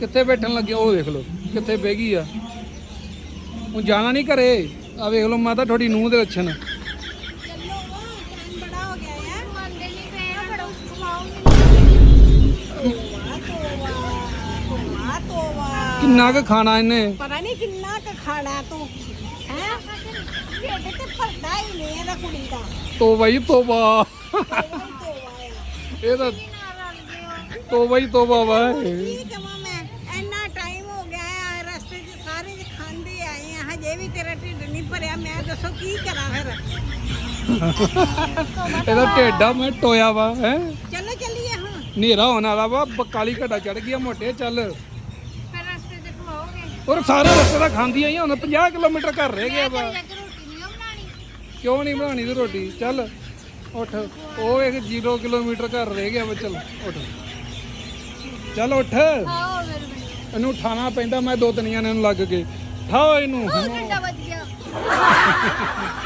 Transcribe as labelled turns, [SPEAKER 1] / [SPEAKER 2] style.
[SPEAKER 1] ਕਿੱਥੇ ਬੈਠਣ ਲੱਗੇ ਉਹ ਦੇਖ ਲਓ ਕਿੱਥੇ ਬਹਿ ਗਈ ਆ। ਉਹ ਜਾਣਾ ਨਹੀਂ ਘਰੇ ਆ ਵੇਖ ਲਓ ਮਾਤਾ ਤੁਹਾਡੀ ਨੂੰਹ ਦੇ ਲੱਛਣ। ਕਿੰਨਾ ਕੁ ਖਾਣਾ ਇਹਨੇ?
[SPEAKER 2] ਪਤਾ ਨਹੀਂ ਕਿੰਨਾ ਕੁ ਖਾਣਾ ਤੂੰ ਹੈ? ਢਿੱਡ ਤੇ ਭਰਦਾ ਹੀ ਨਹੀਂ ਇਹਦਾ ਕੁੜੀ ਦਾ।
[SPEAKER 1] ਤੋਬਾ ਹੀ ਤੋਬਾ।
[SPEAKER 2] ਤੋਵਾ ਹੀ ਤੋਵਾ ਹੈ।
[SPEAKER 1] ਇਹ ਤਾਂ
[SPEAKER 3] ਨਾਲ ਰਲਦੇ ਹੋ
[SPEAKER 1] ਤੋਬਾ ਹੀ ਤੋਬਾ ਵਾ।
[SPEAKER 2] ਕੀ ਕਵਾਂ ਮੈਂ ਇੰਨਾ ਟਾਈਮ ਹੋ ਗਿਆ ਹੈ ਰਸਤੇ 'ਚ ਸਾਰੇ ਖਾਂਦੇ ਆਏ ਆ ਹਜੇ ਵੀ ਤੇਰਾ ਢਿੱਡ ਨਹੀਂ ਭਰਿਆ ਮੈਂ ਦੱਸੋ ਕੀ ਕਰਾਂ ਫਿਰ?
[SPEAKER 1] ਇਹਦਾ ਢੇਡਾ ਮੈਂ ਟੋਇਆ ਵਾ ਹੈ?
[SPEAKER 2] ਚਲੋ ਚੱਲੀਏ ਹੁਣ।
[SPEAKER 1] ਹਨੇਰਾ ਹੋਣ ਵਾਲਾ ਵਾ ਬ- ਕਾਲੀ ਘਟਾ ਚੜ ਗਈ ਆ ਮੋਟੇ ਚੱਲ।
[SPEAKER 3] ਫਿਰ ਰਸਤੇ ਤੇ ਖਵਾਓਗੇ
[SPEAKER 1] ਔਰ ਸਾਰੇ ਰਸਤੇ ਦਾ ਖਾਂਦੀ ਆਈ ਹੁਣ 50 ਕਿਲੋਮੀਟਰ ਘਰ ਰਹਿ ਗਿਆ ਵਾ।
[SPEAKER 3] ਲੱਗ ਰੋਟੀ ਨਹੀਂ ਬਣਾਣੀ
[SPEAKER 1] ਕਿਉਂ ਨਹੀਂ ਬਣਾਣੀ ਤੇ ਰੋਟੀ? ਚੱਲ ਉੱਠ। ਉਹ ਇੱਕ 0 ਕਿਲੋਮੀਟਰ ਘਰ ਰਹਿ ਗਿਆ ਵਾ ਚੱਲ ਉੱਠ। ਚੱਲ ਉੱਠ।
[SPEAKER 3] ਆਓ ਮੇਰੇ
[SPEAKER 1] ਇਹਨੂੰ ਉਠਾਣਾ ਪੈਂਦਾ ਮੈਂ ਦੋ ਤਨੀਆਂ ਨੇ ਇਹਨੂੰ ਲੱਗ ਕੇ। ਠਾਓ ਇਹਨੂੰ।
[SPEAKER 3] ਉਹ ਘੰਟਾ ਵੱਜ